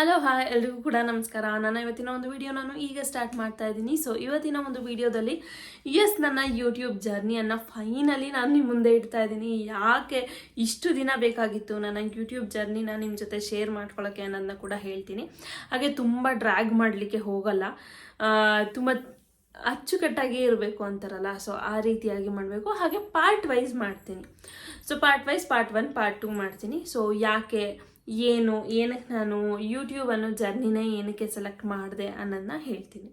Hello hi ಎಲ್ರಿಗೂ ಕೂಡ ನಮಸ್ಕಾರ. ನಾನು ಇವತ್ತಿನ ಒಂದು ವಿಡಿಯೋ ನಾನು ಈಗ ಸ್ಟಾರ್ಟ್ ಮಾಡ್ತಾ ಇದ್ದೀನಿ. ಸೊ ಇವತ್ತಿನ ಒಂದು ವಿಡಿಯೋದಲ್ಲಿ ಎಸ್ ನನ್ನ ಯೂಟ್ಯೂಬ್ ಜರ್ನಿಯನ್ನು ಫೈನಲಿ ನಾನು ನಿಮ್ಮ ಮುಂದೆ ಇಡ್ತಾ ಇದ್ದೀನಿ. ಯಾಕೆ ಇಷ್ಟು ದಿನ ಬೇಕಾಗಿತ್ತು ನನ್ನ ಯೂಟ್ಯೂಬ್ ಜರ್ನಿನ ನಿಮ್ಮ ಜೊತೆ ಶೇರ್ ಮಾಡ್ಕೊಳ್ಳೋಕ್ಕೆ ಅನ್ನೋದನ್ನ ಕೂಡ ಹೇಳ್ತೀನಿ. ಹಾಗೆ ತುಂಬ ಡ್ರ್ಯಾಗ್ ಮಾಡಲಿಕ್ಕೆ ಹೋಗಲ್ಲ. ತುಂಬ ಅಚ್ಚುಕಟ್ಟಾಗಿ ಇರಬೇಕು ಅಂತಾರಲ್ಲ. ಸೊ ಆ ರೀತಿಯಾಗಿ ಮಾಡಬೇಕು. ಹಾಗೆ ಪಾರ್ಟ್ ವೈಸ್ ಮಾಡ್ತೀನಿ. So part wise part one part two ಮಾಡ್ತೀನಿ. ಸೊ ಯಾಕೆ ಏನು ಏನಕ್ಕೆ ನಾನು ಯೂಟ್ಯೂಬ್ ಅನ್ನೋ ಜರ್ನಿನೇ ಏನಕ್ಕೆ ಸೆಲೆಕ್ಟ್ ಮಾಡಿದೆ ಅನ್ನೋದನ್ನ ಹೇಳ್ತೀನಿ.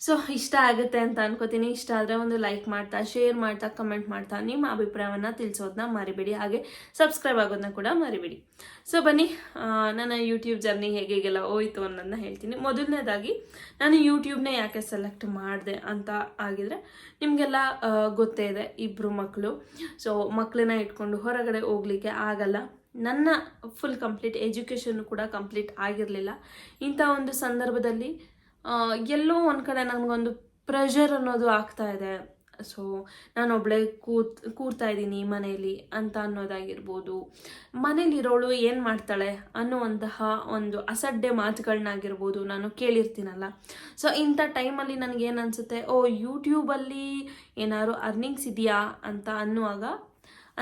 ಸೊ ಇಷ್ಟ ಆಗುತ್ತೆ ಅಂತ ಅನ್ಕೋತೀನಿ. ಇಷ್ಟ ಆದರೆ ಒಂದು ಲೈಕ್ ಮಾಡ್ತಾ ಶೇರ್ ಮಾಡ್ತಾ ಕಮೆಂಟ್ ಮಾಡ್ತಾ ನಿಮ್ಮ ಅಭಿಪ್ರಾಯವನ್ನು ತಿಳಿಸೋದನ್ನ ಮರಿಬೇಡಿ. ಹಾಗೆ ಸಬ್ಸ್ಕ್ರೈಬ್ ಆಗೋದನ್ನ ಕೂಡ ಮರಿಬೇಡಿ. ಸೊ ಬನ್ನಿ ನನ್ನ ಯೂಟ್ಯೂಬ್ ಜರ್ನಿ ಹೇಗೆ ಹೇಗೆಲ್ಲ ಹೋಯಿತು ಅನ್ನೋದನ್ನ ಹೇಳ್ತೀನಿ. ಮೊದಲನೇದಾಗಿ, ನಾನು ಯೂಟ್ಯೂಬ್ನ ಯಾಕೆ ಸೆಲೆಕ್ಟ್ ಮಾಡಿದೆ ಅಂತ ಆಗಿದ್ರೆ ನಿಮಗೆಲ್ಲ ಗೊತ್ತೇ ಇದೆ ಇಬ್ಬರು ಮಕ್ಕಳು ಸೊ ಮಕ್ಕಳನ್ನ ಇಟ್ಕೊಂಡು ಹೊರಗಡೆ ಹೋಗ್ಲಿಕ್ಕೆ ಆಗಲ್ಲ. ನನ್ನ ಫುಲ್ ಕಂಪ್ಲೀಟ್ ಎಜುಕೇಷನ್ ಕೂಡ ಕಂಪ್ಲೀಟ್ ಆಗಿರಲಿಲ್ಲ. ಇಂಥ ಒಂದು ಸಂದರ್ಭದಲ್ಲಿ ಎಲ್ಲೋ ಒಂದು ಕಡೆ ನನಗೊಂದು ಪ್ರೆಷರ್ ಅನ್ನೋದು ಆಗ್ತಾ ಇದೆ. ಸೊ ನಾನೊಬ್ಳೆ ಕೂತ್, ಕೂರ್ತಾ ಇದ್ದೀನಿ ಮನೆಯಲ್ಲಿ ಅಂತ ಅನ್ನೋದಾಗಿರ್ಬೋದು. ಮನೇಲಿರೋಳು ಏನು ಮಾಡ್ತಾಳೆ ಅನ್ನುವಂತಹ ಒಂದು ಅಸಡ್ಡೆ ಮಾತುಗಳನ್ನಾಗಿರ್ಬೋದು ನಾನು ಕೇಳಿರ್ತೀನಲ್ಲ. ಸೊ ಇಂಥ ಟೈಮಲ್ಲಿ ನನಗೇನು ಅನಿಸುತ್ತೆ, ಓ ಯೂಟ್ಯೂಬಲ್ಲಿ ಏನಾದ್ರು ಅರ್ನಿಂಗ್ಸ್ ಇದೆಯಾ ಅಂತ ಅನ್ನುವಾಗ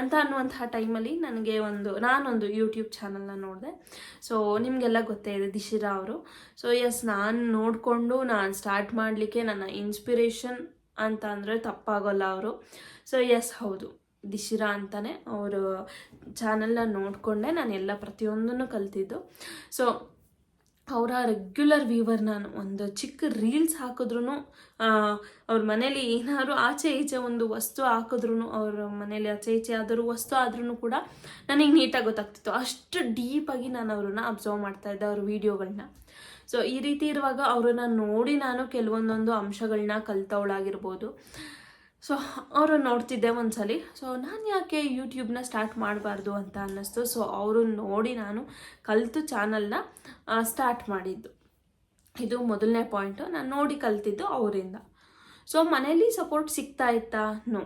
ಅಂತ ಅನ್ನುವಂಥ ಟೈಮಲ್ಲಿ ನನಗೆ ಒಂದು, ನಾನೊಂದು ಯೂಟ್ಯೂಬ್ ಚಾನಲ್ನ ನೋಡಿದೆ. ಸೊ ನಿಮಗೆಲ್ಲ ಗೊತ್ತೇ ಇದೆ, ದಿಶಿರಾ ಅವರು. ಸೊ ಎಸ್ ನಾನು ನೋಡಿಕೊಂಡು, ನಾನು ಸ್ಟಾರ್ಟ್ ಮಾಡಲಿಕ್ಕೆ ನನ್ನ ಇನ್ಸ್ಪಿರೇಷನ್ ಅಂತ ಅಂದರೆ ತಪ್ಪಾಗೋಲ್ಲ ಅವರು. ಸೊ ಎಸ್ ಹೌದು, ದಿಶಿರಾ ಅಂತಲೇ ಅವರು ಚಾನಲ್ನ ನೋಡಿಕೊಂಡೆ. ನಾನು ಎಲ್ಲ ಪ್ರತಿಯೊಂದನ್ನು ಕಲ್ತಿದ್ದು. ಸೊ ಅವರ ರೆಗ್ಯುಲರ್ ವ್ಯೂವರ್ ನಾನು. ಒಂದು ಚಿಕ್ಕ ರೀಲ್ಸ್ ಹಾಕಿದ್ರು ಅವ್ರ ಮನೇಲಿ ಏನಾದ್ರು ಆಚೆ ಈಚೆ ಒಂದು ವಸ್ತು ಹಾಕಿದ್ರು ಅವ್ರ ಮನೇಲಿ ಆಚೆ ಈಚೆ ಆದರೂ ವಸ್ತು ಆದ್ರೂ ಕೂಡ ನನಗೆ ನೀಟಾಗಿ ಗೊತ್ತಾಗ್ತಿತ್ತು. ಅಷ್ಟು ಡೀಪಾಗಿ ನಾನು ಅವ್ರನ್ನ ಅಬ್ಸರ್ವ್ ಮಾಡ್ತಾ ಇದ್ದೆ ಅವ್ರ ವೀಡಿಯೋಗಳನ್ನ ಸೊ ಈ ರೀತಿ ಇರುವಾಗ ಅವ್ರನ್ನ ನೋಡಿ ನಾನು ಕೆಲವೊಂದೊಂದು ಅಂಶಗಳನ್ನ ಕಲ್ತವಳಾಗಿರ್ಬೋದು. ಸೊ ಅವರು ನೋಡ್ತಿದ್ದೆ ಒಂದ್ಸಲಿ. ಸೊ ನಾನು ಯಾಕೆ ಯೂಟ್ಯೂಬ್ನ ಸ್ಟಾರ್ಟ್ ಮಾಡಬಾರ್ದು ಅಂತ ಅನ್ನಿಸ್ತು. ಸೊ ಅವರು ನೋಡಿ ನಾನು ಕಲಿತು ಚಾನಲ್ನ ಸ್ಟಾರ್ಟ್ ಮಾಡಿದ್ದು. ಇದು ಮೊದಲನೇ ಪಾಯಿಂಟು ನಾನು ನೋಡಿ ಕಲ್ತಿದ್ದು ಅವರಿಂದ. ಸೊ ಮನೇಲಿ ಸಪೋರ್ಟ್ ಸಿಗ್ತಾ ಇತ್ತಾ? ನೋ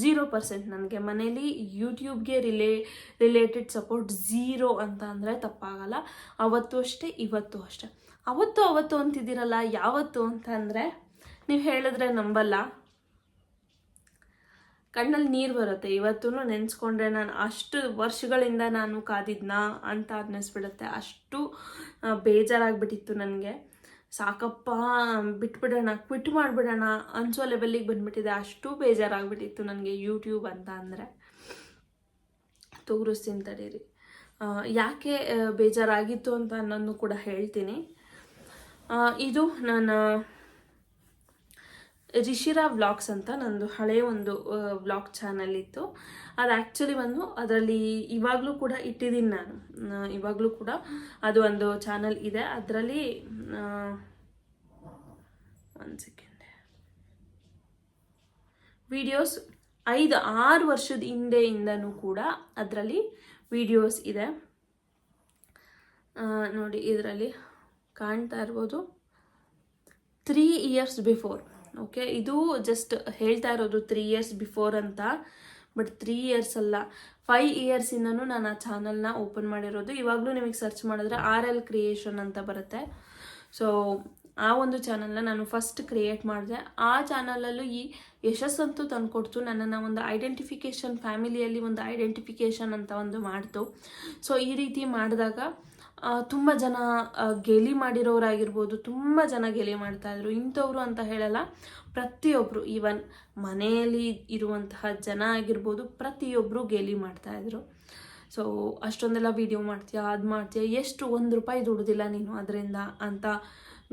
ಝೀರೋ ಪರ್ಸೆಂಟ್ ನನಗೆ. ಮನೇಲಿ ಯೂಟ್ಯೂಬ್ಗೆ ರಿಲೇ ರಿಲೇಟೆಡ್ ಸಪೋರ್ಟ್ ಝೀರೋ ಅಂತ ಅಂದರೆ ತಪ್ಪಾಗಲ್ಲ. ಅವತ್ತು ಅಷ್ಟೇ, ಇವತ್ತು ಅಷ್ಟೇ. ಅವತ್ತು ಅವತ್ತು ಅಂತಿದ್ದೀರಲ್ಲ, ಯಾವತ್ತು ಅಂತ ನೀವು ಹೇಳಿದ್ರೆ ನಂಬಲ್ಲ. ಕಣ್ಣಲ್ಲಿ ನೀರು ಬರುತ್ತೆ. ಇವತ್ತೂ ನೆನೆಸ್ಕೊಂಡ್ರೆ ನಾನು ಅಷ್ಟು ವರ್ಷಗಳಿಂದ ನಾನು ಕಾದಿದ್ನಾ ಅಂತ ಅನ್ನಿಸ್ಬಿಡುತ್ತೆ ಅಷ್ಟು ಬೇಜಾರಾಗ್ಬಿಟ್ಟಿತ್ತು ನನಗೆ. ಸಾಕಪ್ಪ, ಬಿಟ್ಬಿಡೋಣ, ಕ್ವಿಟ್ ಮಾಡಿಬಿಡೋಣ ಅನ್ಸೋ ಲೆವೆಲ್ಲಿಗೆ ಬಂದುಬಿಟ್ಟಿದೆ. ಅಷ್ಟು ಬೇಜಾರಾಗ್ಬಿಟ್ಟಿತ್ತು ನನಗೆ ಯೂಟ್ಯೂಬ್ ಅಂತ ಅಂದರೆ. ತೋರಿಸ್ತೀನಿ ತಡೀರಿ. ಯಾಕೆ ಬೇಜಾರಾಗಿತ್ತು ಅಂತ ಅನ್ನೋದನ್ನು ಕೂಡ ಹೇಳ್ತೀನಿ. ಇದು ನಾನು ರಿಷಿರಾ ವ್ಲಾಗ್ಸ್ ಅಂತ ನಂದು ಹಳೆಯ ಒಂದು ವ್ಲಾಗ್ ಚಾನಲ್ ಇತ್ತು. ಅದು ಆ್ಯಕ್ಚುಲಿ ಬಂದು ಅದರಲ್ಲಿ ಇವಾಗಲೂ ಕೂಡ ಇಟ್ಟಿದ್ದೀನಿ ನಾನು. ಇವಾಗಲೂ ಕೂಡ ಅದು ಒಂದು ಚಾನಲ್ ಇದೆ. ಅದರಲ್ಲಿ ಒಂದು ಸೆಕೆಂಡ್ ವಿಡಿಯೋಸ್ ಐದು, ಆರು ವರ್ಷದ ಹಿಂದೆಯಿಂದನೂ ಕೂಡ ಅದರಲ್ಲಿ ವಿಡಿಯೋಸ್ ಇದೆ. ನೋಡಿ ಇದರಲ್ಲಿ ಕಾಣ್ತಾ ಇರ್ಬೋದು. ತ್ರೀ ಇಯರ್ಸ್ ಬಿಫೋರ್ ಓಕೆ ಇದು ಜಸ್ಟ್ ಹೇಳ್ತಾ ಇರೋದು ತ್ರೀ ಇಯರ್ಸ್ ಬಿಫೋರ್ ಅಂತ. ಬಟ್ ತ್ರೀ ಇಯರ್ಸ್ ಅಲ್ಲ. ಫೈವ್ ಇಯರ್ಸಿಂದನೂ ನಾನು ಆ ಚಾನಲ್ನ ಓಪನ್ ಮಾಡಿರೋದು. ಇವಾಗಲೂ ನಿಮಗೆ ಸರ್ಚ್ ಮಾಡಿದ್ರೆ ಆರ್ ಎಲ್ ಕ್ರಿಯೇಷನ್ ಅಂತ ಬರುತ್ತೆ. ಸೊ ಆ ಒಂದು ಚಾನಲ್ನ ನಾನು ಫಸ್ಟ್ ಕ್ರಿಯೇಟ್ ಮಾಡಿದೆ. ಆ ಚಾನಲಲ್ಲೂ ಈ ಯಶಸ್ಸಂತೂ ತಂದುಕೊಡ್ತು. ನನ್ನನ್ನು ಒಂದು ಐಡೆಂಟಿಫಿಕೇಷನ್ ಫ್ಯಾಮಿಲಿಯಲ್ಲಿ ಒಂದು ಐಡೆಂಟಿಫಿಕೇಷನ್ ಅಂತ ಒಂದು ಮಾಡ್ತು. ಸೊ ಈ ರೀತಿ ಮಾಡಿದಾಗ ತುಂಬ ಜನ ಗೇಲಿ ಮಾಡಿರೋರಾಗಿರ್ಬೋದು, ತುಂಬ ಜನ ಗೇಲಿ ಮಾಡ್ತಾಯಿದ್ರು ಇಂಥವ್ರು ಅಂತ ಹೇಳಲ್ಲ. ಪ್ರತಿಯೊಬ್ಬರು ಈವನ್ ಮನೆಯಲ್ಲಿ ಇರುವಂತಹ ಜನ ಆಗಿರ್ಬೋದು ಪ್ರತಿಯೊಬ್ಬರು ಗೇಲಿ ಮಾಡ್ತಾಯಿದ್ರು ಸೊ ಅಷ್ಟೊಂದೆಲ್ಲ ವಿಡಿಯೋ ಮಾಡ್ತೀಯಾ, ಅದು ಮಾಡ್ತೀಯಾ, ಎಷ್ಟು ಒಂದು ರೂಪಾಯಿ ದುಡ್ದಿಲ್ಲ ನೀನು ಅದರಿಂದ ಅಂತ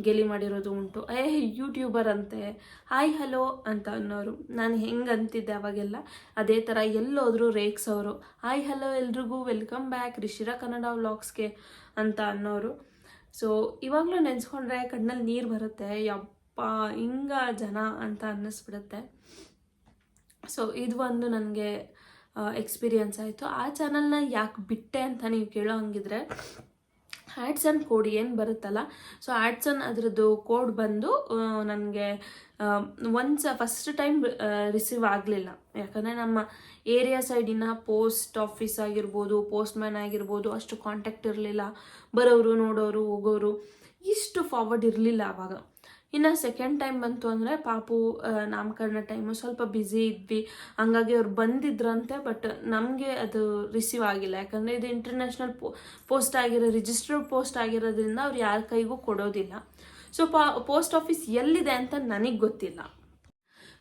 ಗೇಲಿ ಮಾಡಿರೋದು ಉಂಟು. ಏ ಯೂಟ್ಯೂಬರ್ ಅಂತೆ. ಹಾಯ್ ಹಲೋ ಅಂತ ಅನ್ನೋರು. ನಾನು ಹೆಂಗೆ ಅಂತಿದ್ದೆ ಅವಾಗೆಲ್ಲ? ಅದೇ ಥರ ಎಲ್ಲೋದ್ರು ಅವರು ಹಾಯ್ ಹಲೋ ಎಲ್ರಿಗೂ ವೆಲ್ಕಮ್ ಬ್ಯಾಕ್ ರಿಶಿರಾ ಕನ್ನಡ ವ್ಲಾಗ್ಸ್ಗೆ ಅಂತ ಅನ್ನೋರು. ಸೊ ಇವಾಗಲೂ ನೆನೆಸ್ಕೊಂಡ್ರೆ ಕಣ್ಣಲ್ಲಿ ನೀರು ಬರುತ್ತೆ. ಯಪ್ಪ, ಹಿಂಗ ಜನ ಅಂತ ಅನ್ನಿಸ್ಬಿಡುತ್ತೆ. ಸೊ ಇದು ಒಂದು ನನಗೆ ಎಕ್ಸ್ಪೀರಿಯನ್ಸ್ ಆಯಿತು. ಆ ಚಾನಲ್ನ ಯಾಕೆ ಬಿಟ್ಟೆ ಅಂತ ನೀವು ಕೇಳೋ ಹಂಗಿದ್ರೆ ಆ್ಯಡ್ಸನ್ ಕೋಡ್ ಏನು ಬರುತ್ತಲ್ಲ? ಸೊ ಆ್ಯಡ್ಸನ್ ಅದರದ್ದು ಕೋಡ್ ಬಂದು ನನಗೆ ಒನ್ಸ್ ಫಸ್ಟ್ ಟೈಮ್ ರಿಸೀವ್ ಆಗಲಿಲ್ಲ. ಯಾಕಂದರೆ ನಮ್ಮ ಏರಿಯಾ ಸೈಡಿನ ಪೋಸ್ಟ್ ಆಫೀಸ್ ಆಗಿರ್ಬೋದು ಪೋಸ್ಟ್ ಮ್ಯಾನ್ ಆಗಿರ್ಬೋದು, ಅಷ್ಟು ಕಾಂಟ್ಯಾಕ್ಟ್ ಇರಲಿಲ್ಲ. ಬರೋರು, ನೋಡೋರು, ಹೋಗೋರು, ಇಷ್ಟು ಫಾರ್ವರ್ಡ್ ಇರಲಿಲ್ಲ ಆವಾಗ ಇನ್ನು ಸೆಕೆಂಡ್ ಟೈಮ್ ಬಂತು ಅಂದರೆ ಪಾಪು ನಾಮಕರಣ ಟೈಮು ಸ್ವಲ್ಪ ಬ್ಯುಸಿ ಇದ್ವಿ. ಹಂಗಾಗಿ ಅವ್ರು ಬಂದಿದ್ರಂತೆ ಬಟ್ ನಮಗೆ ಅದು ರಿಸೀವ್ ಆಗಿಲ್ಲ. ಯಾಕಂದರೆ ಇದು ಇಂಟರ್ನ್ಯಾಷನಲ್ ಪೋಸ್ಟ್ ಆಗಿರೋ ರಿಜಿಸ್ಟರ್ಡ್ ಪೋಸ್ಟ್ ಆಗಿರೋದ್ರಿಂದ ಅವ್ರು ಯಾರ ಕೈಗೂ ಕೊಡೋದಿಲ್ಲ. ಸೊ ಪಾ ಪೋಸ್ಟ್ ಆಫೀಸ್ ಎಲ್ಲಿದೆ ಅಂತ ನನಗೆ ಗೊತ್ತಿಲ್ಲ.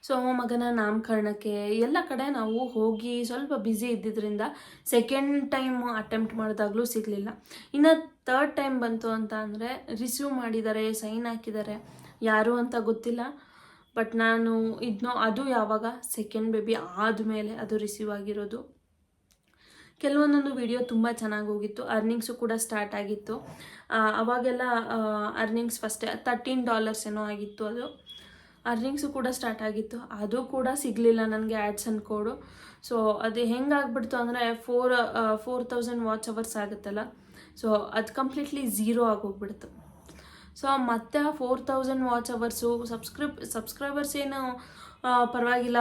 ಸೊ ಮಗನ ನಾಮಕರಣಕ್ಕೆ ಎಲ್ಲ ಕಡೆ ನಾವು ಹೋಗಿ ಸ್ವಲ್ಪ ಬ್ಯುಸಿ ಇದ್ದಿದ್ದರಿಂದ ಸೆಕೆಂಡ್ ಟೈಮ್ ಅಟೆಂಪ್ಟ್ ಮಾಡಿದಾಗಲೂ ಸಿಗಲಿಲ್ಲ. ಇನ್ನು ತರ್ಡ್ ಟೈಮ್ ಬಂತು ಅಂತ ಅಂದರೆ ರಿಸೀವ್ ಮಾಡಿದ್ದಾರೆ ಸೈನ್ ಹಾಕಿದ್ದಾರೆ. ಯಾರು ಅಂತ ಗೊತ್ತಿಲ್ಲ. ಬಟ್ ನಾನು ಇದನ್ನೋ ಅದು ಯಾವಾಗ? ಸೆಕೆಂಡ್ ಬೇಬಿ ಆದಮೇಲೆ ಅದು ರಿಸೀವ್ ಆಗಿರೋದು. ಕೆಲವೊಂದೊಂದು ವಿಡಿಯೋ ತುಂಬ ಚೆನ್ನಾಗಿ ಹೋಗಿತ್ತು. ಅರ್ನಿಂಗ್ಸು ಕೂಡ ಸ್ಟಾರ್ಟ್ ಆಗಿತ್ತು. ಅವಾಗೆಲ್ಲ ಅರ್ನಿಂಗ್ಸ್ ಫಸ್ಟ್ ತರ್ಟೀನ್ ಡಾಲರ್ಸ್ ಏನೋ ಆಗಿತ್ತು ಅದು. ಅರ್ನಿಂಗ್ಸು ಕೂಡ ಸ್ಟಾರ್ಟ್ ಆಗಿತ್ತು. ಅದು ಕೂಡ ಸಿಗಲಿಲ್ಲ ನನಗೆ ಆ್ಯಡ್ಸ್ ಆ್ಯಂಡ್ ಕೋಡು ಸೊ ಅದು ಹೆಂಗಾಗ್ಬಿಡ್ತು ಅಂದರೆ four four thousand watch hours ಆಗುತ್ತಲ್ಲ. ಸೊ ಅದು ಕಂಪ್ಲೀಟ್ಲಿ ಝೀರೋ ಆಗೋಗ್ಬಿಡ್ತು ಸೊ, ಮತ್ತೆ ಆ four thousand watch hours ಸಬ್ಸ್ಕ್ರಿಪ್ subscribers ಏನು ಪರವಾಗಿಲ್ಲ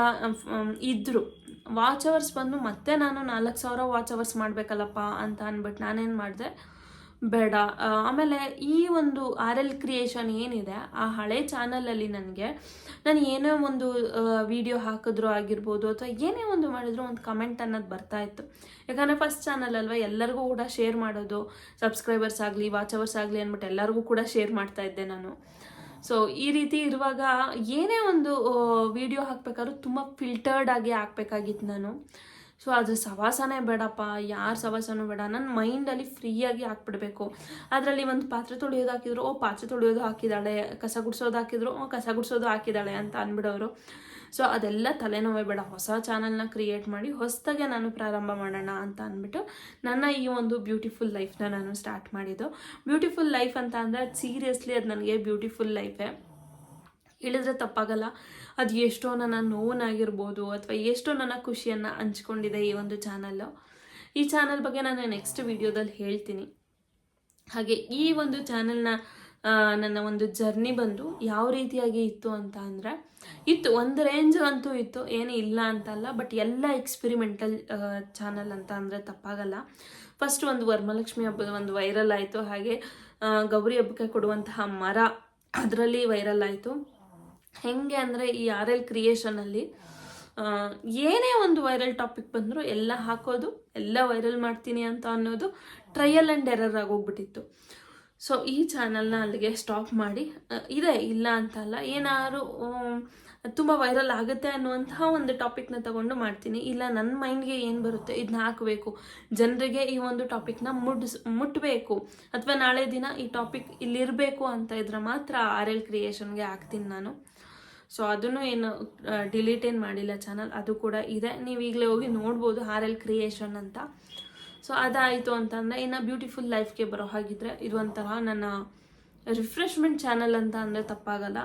ಇದ್ದರು ವಾಚ್ ಅವರ್ಸ್ ಬಂದು ಮತ್ತೆ ನಾನು ನಾಲ್ಕು ಸಾವಿರ ವಾಚ್ ಅವರ್ಸ್ ಮಾಡಬೇಕಲ್ಲಪ್ಪ ಅಂತ ಅಂದ್ಬಿಟ್ಟು ನಾನೇನು ಮಾಡಿದೆ. ಬೇಡ. ಆಮೇಲೆ ಈ ಒಂದು ಆರ್ ಎಲ್ ಕ್ರಿಯೇಷನ್ ಏನಿದೆ, ಆ ಹಳೆ ಚಾನಲಲ್ಲಿ ನನಗೆ, ನಾನು ಏನೇ ಒಂದು ವಿಡಿಯೋ ಹಾಕಿದ್ರು ಆಗಿರ್ಬೋದು ಅಥವಾ ಏನೇ ಒಂದು ಮಾಡಿದ್ರು ಒಂದು ಕಮೆಂಟ್ ಅನ್ನೋದು ಬರ್ತಾ ಇತ್ತು. ಯಾಕಂದರೆ ಫಸ್ಟ್ ಚಾನಲ್ ಅಲ್ವಾ, ಎಲ್ಲರಿಗೂ ಕೂಡ ಶೇರ್ ಮಾಡೋದು ಸಬ್ಸ್ಕ್ರೈಬರ್ಸ್ ಆಗಲಿ ವಾಚ್ ಅವರ್ಸ್ ಆಗಲಿ ಅಂದ್ಬಿಟ್ಟು ಎಲ್ಲರಿಗೂ ಕೂಡ ಶೇರ್ ಮಾಡ್ತಾ ಇದ್ದೆ ನಾನು. ಸೊ ಈ ರೀತಿ ಇರುವಾಗ ಏನೇ ಒಂದು ವಿಡಿಯೋ ಹಾಕ್ಬೇಕಾದ್ರೂ ತುಂಬ ಫಿಲ್ಟರ್ಡ್ ಆಗಿ ಹಾಕ್ಬೇಕಾಗಿತ್ತು ನಾನು. ಸೊ ಅದು ಸವಾಸನೇ ಬೇಡಪ್ಪ, ಯಾರು ಸವಾಸನೂ ಬೇಡ ನನ್ನ ಮೈಂಡಲ್ಲಿ ಫ್ರೀಯಾಗಿ ಹಾಕ್ಬಿಡ್ಬೇಕು. ಅದರಲ್ಲಿ ಒಂದು ಪಾತ್ರೆ ತೊಳೆಯೋದು ಹಾಕಿದ್ರು, ಓ ಪಾತ್ರೆ ತೊಳೆಯೋದು ಹಾಕಿದ್ದಾಳೆ ಕಸ ಗುಡಿಸೋದು ಹಾಕಿದ್ರು, ಓ ಕಸ ಗುಡಿಸೋದು ಹಾಕಿದ್ದಾಳೆ ಅಂತ ಅಂದ್ಬಿಡೋರು ಸೊ ಅದೆಲ್ಲ ತಲೆನೋವೇ ಬೇಡ, ಹೊಸ ಚಾನಲ್ನ ಕ್ರಿಯೇಟ್ ಮಾಡಿ ಹೊಸದಾಗೆ ನಾನು ಪ್ರಾರಂಭ ಮಾಡೋಣ ಅಂತ ಅಂದ್ಬಿಟ್ಟು ನನ್ನ ಈ ಒಂದು ಬ್ಯೂಟಿಫುಲ್ ಲೈಫ್ನ ನಾನು ಸ್ಟಾರ್ಟ್ ಮಾಡಿದ್ದು. ಬ್ಯೂಟಿಫುಲ್ ಲೈಫ್ ಅಂತ ಅಂದರೆ ಸೀರಿಯಸ್ಲಿ ಅದು ನನಗೆ ಬ್ಯೂಟಿಫುಲ್ ಲೈಫೇ ಹೇಳಿದ್ರೆ ತಪ್ಪಾಗಲ್ಲ. ಅದು ಎಷ್ಟೋ ನನ್ನ ನೋವನ್ನಾಗಿರ್ಬೋದು ಅಥವಾ ಎಷ್ಟೋ ನನ್ನ ಖುಷಿಯನ್ನು ಹಂಚ್ಕೊಂಡಿದೆ ಈ ಒಂದು ಚಾನಲ್ಲು. ಈ ಚಾನಲ್ ಬಗ್ಗೆ ನಾನು ನೆಕ್ಸ್ಟ್ ವಿಡಿಯೋದಲ್ಲಿ ಹೇಳ್ತೀನಿ. ಹಾಗೆ ಈ ಒಂದು ಚಾನಲ್ನ ನನ್ನ ಒಂದು ಜರ್ನಿ ಬಂದು ಯಾವ ರೀತಿಯಾಗಿ ಇತ್ತು ಅಂತ ಅಂದರೆ, ಇತ್ತು, ಒಂದು ರೇಂಜ್ ಅಂತೂ ಇತ್ತು, ಏನು ಇಲ್ಲ ಅಂತಲ್ಲ ಬಟ್ ಎಲ್ಲ ಎಕ್ಸ್ಪಿರಿಮೆಂಟಲ್ ಚಾನಲ್ ಅಂತ ಅಂದರೆ ತಪ್ಪಾಗಲ್ಲ. ಫಸ್ಟ್ ಒಂದು ವರಮಹಾಲಕ್ಷ್ಮಿ ಹಬ್ಬದ ಒಂದು ವೈರಲ್ ಆಯಿತು. ಹಾಗೆ ಗೌರಿ ಹಬ್ಬಕ್ಕೆ ಕೊಡುವಂತಹ ಮರ, ಅದರಲ್ಲಿ ವೈರಲ್ ಆಯಿತು. ಹೆಂಗೆ ಅಂದರೆ ಈ ಆರ್ ಎಲ್ ಕ್ರಿಯೇಷನಲ್ಲಿ ಏನೇ ಒಂದು ವೈರಲ್ ಟಾಪಿಕ್ ಬಂದರೂ ಎಲ್ಲ ಹಾಕೋದು, ಎಲ್ಲ ವೈರಲ್ ಮಾಡ್ತೀನಿ ಅಂತ ಅನ್ನೋದು ಟ್ರಯಲ್ ಆ್ಯಂಡ್ ಎರರ್ ಆಗೋಗ್ಬಿಟ್ಟಿತ್ತು. ಸೊ ಈ ಚಾನಲ್ನ ಅಲ್ಲಿಗೆ ಸ್ಟಾಪ್ ಮಾಡಿ ಇದೆ, ಇಲ್ಲ ಅಂತಲ್ಲ ಏನಾದ್ರು ತುಂಬ ವೈರಲ್ ಆಗುತ್ತೆ ಅನ್ನುವಂತಹ ಒಂದು ಟಾಪಿಕ್ನ ತಗೊಂಡು ಮಾಡ್ತೀನಿ. ಇಲ್ಲ ನನ್ನ ಮೈಂಡ್ಗೆ ಏನು ಬರುತ್ತೆ ಇದನ್ನ ಹಾಕಬೇಕು. ಜನರಿಗೆ ಈ ಒಂದು ಟಾಪಿಕ್ನ ಮುಡ್ಸ್ ಮುಟ್ಟಬೇಕು ಅಥವಾ ನಾಳೆ ದಿನ ಈ ಟಾಪಿಕ್ ಇಲ್ಲಿರಬೇಕು ಅಂತ ಇದ್ರೆ ಮಾತ್ರ ಆರ್ ಎಲ್ ಕ್ರಿಯೇಷನ್ಗೆ ಹಾಕ್ತೀನಿ ನಾನು. ಸೊ ಅದನ್ನು ಏನು ಡಿಲೀಟ್ ಏನು ಮಾಡಿಲ್ಲ ಚಾನಲ್ ಅದು ಕೂಡ ಇದೆ. ನೀವು ಈಗಲೇ ಹೋಗಿ ನೋಡ್ಬೋದು ಆರ್ ಎಲ್ ಕ್ರಿಯೇಷನ್ ಅಂತ. ಸೊ ಅದಾಯಿತು ಅಂತಂದರೆ, ಇನ್ನು ಬ್ಯೂಟಿಫುಲ್ ಲೈಫ್ಗೆ ಬರೋ ಹಾಗಿದ್ರೆ ಒಂಥರ ನನ್ನ ರಿಫ್ರೆಶ್ಮೆಂಟ್ ಚಾನಲ್ ಅಂತ ಅಂದರೆ ತಪ್ಪಾಗಲ್ಲ.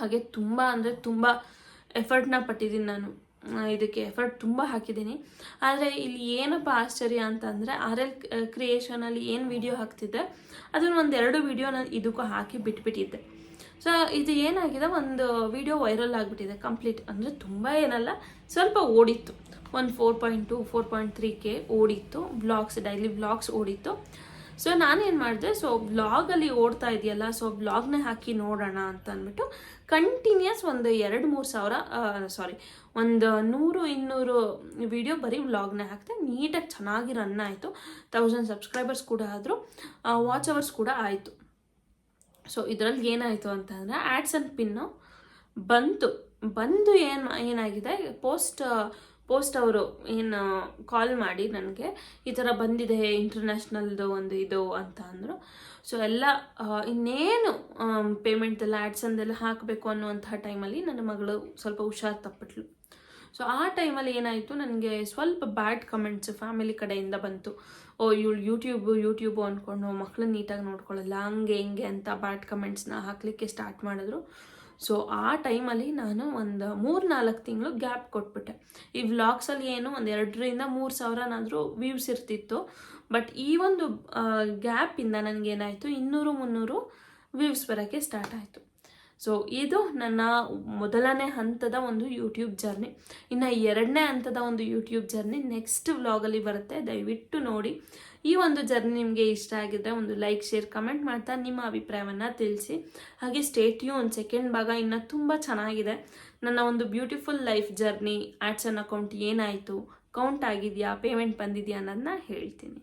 ಹಾಗೆ ತುಂಬ ಅಂದರೆ ತುಂಬ ಎಫರ್ಟ್ನ ಪಟ್ಟಿದ್ದೀನಿ ನಾನು. ಇದಕ್ಕೆ ಎಫರ್ಟ್ ತುಂಬ ಹಾಕಿದ್ದೀನಿ. ಆದರೆ ಇಲ್ಲಿ ಏನಪ್ಪ ಆಶ್ಚರ್ಯ ಅಂತಂದರೆ ಆರ್ ಎಲ್ ಕ್ರಿಯೇಷನಲ್ಲಿ ಏನು ವಿಡಿಯೋ ಹಾಕ್ತಿದ್ದೆ, ಅದನ್ನು ಒಂದೆರಡು ವಿಡಿಯೋ ನಾನು ಇದಕ್ಕೂ ಹಾಕಿ ಬಿಟ್ಬಿಟ್ಟಿದ್ದೆ. ಸೊ ಇದು ಏನಾಗಿದೆ? ಒಂದು ವಿಡಿಯೋ ವೈರಲ್ ಆಗಿಬಿಟ್ಟಿದೆ ಕಂಪ್ಲೀಟ್ ಅಂದರೆ ತುಂಬ ಏನಲ್ಲ, ಸ್ವಲ್ಪ ಓಡಿತ್ತು. ಒಂದು four point two four point three K ಓಡಿತ್ತು. Blogs daily blogs ಓಡಿತ್ತು. ಸೊ ನಾನೇನು ಮಾಡಿದೆ? ಸೊ ಬ್ಲಾಗಲ್ಲಿ ಓಡ್ತಾ ಇದೆಯಲ್ಲ ಸೊ ಬ್ಲಾಗ್ನೇ ಹಾಕಿ ನೋಡೋಣ ಅಂತ ಅಂದ್ಬಿಟ್ಟು ಕಂಟಿನ್ಯೂಸ್ ಒಂದು ಎರಡು ಮೂರು ಸಾವಿರ ಸಾರಿ ಒಂದು ನೂರು, ಇನ್ನೂರು ವಿಡಿಯೋ ಬರೀ ವ್ಲಾಗ್ನೇ ಹಾಕಿದೆ. ನೀಟಾಗಿ ಚೆನ್ನಾಗಿ ರನ್ ಆಯಿತು. ತೌಸಂಡ್ ಸಬ್ಸ್ಕ್ರೈಬರ್ಸ್ ಕೂಡ ಆದರು. ವಾಚ್ ಅವರ್ಸ್ ಕೂಡ ಆಯಿತು. ಸೊ ಇದರಲ್ಲಿ ಏನಾಯಿತು ಅಂತಂದರೆ ಆ್ಯಡ್ಸ್ ಆ್ಯಂಡ್ ಪಿನ್ನು ಬಂತು. ಬಂದು ಏನು, ಏನಾಗಿದೆ? ಪೋಸ್ಟ್ ಪೋಸ್ಟ್ ಅವರು ಏನು ಕಾಲ್ ಮಾಡಿ ನನಗೆ, ಈ ಥರ ಬಂದಿದೆ ಇಂಟರ್ನ್ಯಾಷನಲ್ದು ಒಂದು ಇದು ಅಂತ ಅಂದರು. ಸೊ ಎಲ್ಲ ಇನ್ನೇನು ಪೇಮೆಂಟ್ ಎಲ್ಲ ಆ್ಯಡ್ಸಂದೆಲ್ಲ ಹಾಕಬೇಕು ಅನ್ನುವಂಥ ಟೈಮಲ್ಲಿ ನನ್ನ ಮಗಳು ಸ್ವಲ್ಪ ಹುಷಾರು ತಪ್ಪಿಟ್ಲು. ಸೊ ಆ ಟೈಮಲ್ಲಿ ಏನಾಯಿತು? ನನಗೆ ಸ್ವಲ್ಪ ಬ್ಯಾಡ್ ಕಮೆಂಟ್ಸ್ ಫ್ಯಾಮಿಲಿ ಕಡೆಯಿಂದ ಬಂತು. ಓ, ಇವಳು ಯೂಟ್ಯೂಬು ಯೂಟ್ಯೂಬು ಅಂದ್ಕೊಂಡು ಮಕ್ಕಳನ್ನ ನೀಟಾಗಿ ನೋಡ್ಕೊಳ್ಳಲ್ಲ, ಹಂಗೆ ಹಿಂಗೆ ಅಂತ ಬ್ಯಾಡ್ ಕಮೆಂಟ್ಸ್ನ ಹಾಕಲಿಕ್ಕೆ ಸ್ಟಾರ್ಟ್ ಮಾಡಿದ್ರು. ಸೊ ಆ ಟೈಮಲ್ಲಿ ನಾನು ಒಂದು ಮೂರು ನಾಲ್ಕು ತಿಂಗಳು ಗ್ಯಾಪ್ ಕೊಟ್ಬಿಟ್ಟೆ. ಈ ವ್ಲಾಗ್ಸಲ್ಲಿ ಏನು ಒಂದು ಎರಡರಿಂದ ಮೂರು ಸಾವಿರನಾದರೂ ವ್ಯೂಸ್ ಇರ್ತಿತ್ತು. ಬಟ್ ಈ ಒಂದು ಗ್ಯಾಪಿಂದ ನನಗೇನಾಯಿತು, ಇನ್ನೂರು ಮುನ್ನೂರು ವ್ಯೂಸ್ ಬರೋಕ್ಕೆ ಸ್ಟಾರ್ಟ್ ಆಯಿತು. ಸೊ ಇದು ನನ್ನ ಮೊದಲನೇ ಹಂತದ ಒಂದು ಯೂಟ್ಯೂಬ್ ಜರ್ನಿ ಇನ್ನು ಎರಡನೇ ಹಂತದ ಒಂದು ಯೂಟ್ಯೂಬ್ ಜರ್ನಿ ನೆಕ್ಸ್ಟ್ ವ್ಲಾಗಲ್ಲಿ ಬರುತ್ತೆ. ದಯವಿಟ್ಟು ನೋಡಿ. ಈ ಒಂದು ಜರ್ನಿ ನಿಮಗೆ ಇಷ್ಟ ಆಗಿದ್ರೆ ಒಂದು ಲೈಕ್ ಶೇರ್ ಕಮೆಂಟ್ ಮಾಡ್ತಾ ನಿಮ್ಮ ಅಭಿಪ್ರಾಯವನ್ನು ತಿಳಿಸಿ. ಹಾಗೆ ಸ್ಟೇಟ್ಯೂನ್ ಸೆಕೆಂಡ್ ಭಾಗ ಇನ್ನು ತುಂಬ ಚೆನ್ನಾಗಿದೆ. ನನ್ನ ಒಂದು beautiful life journey AdSense account ಏನಾಯಿತು? ಕೌಂಟ್ ಆಗಿದೆಯಾ? ಪೇಮೆಂಟ್ ಬಂದಿದೆಯಾ ಅನ್ನೋದನ್ನ ಹೇಳ್ತೀನಿ.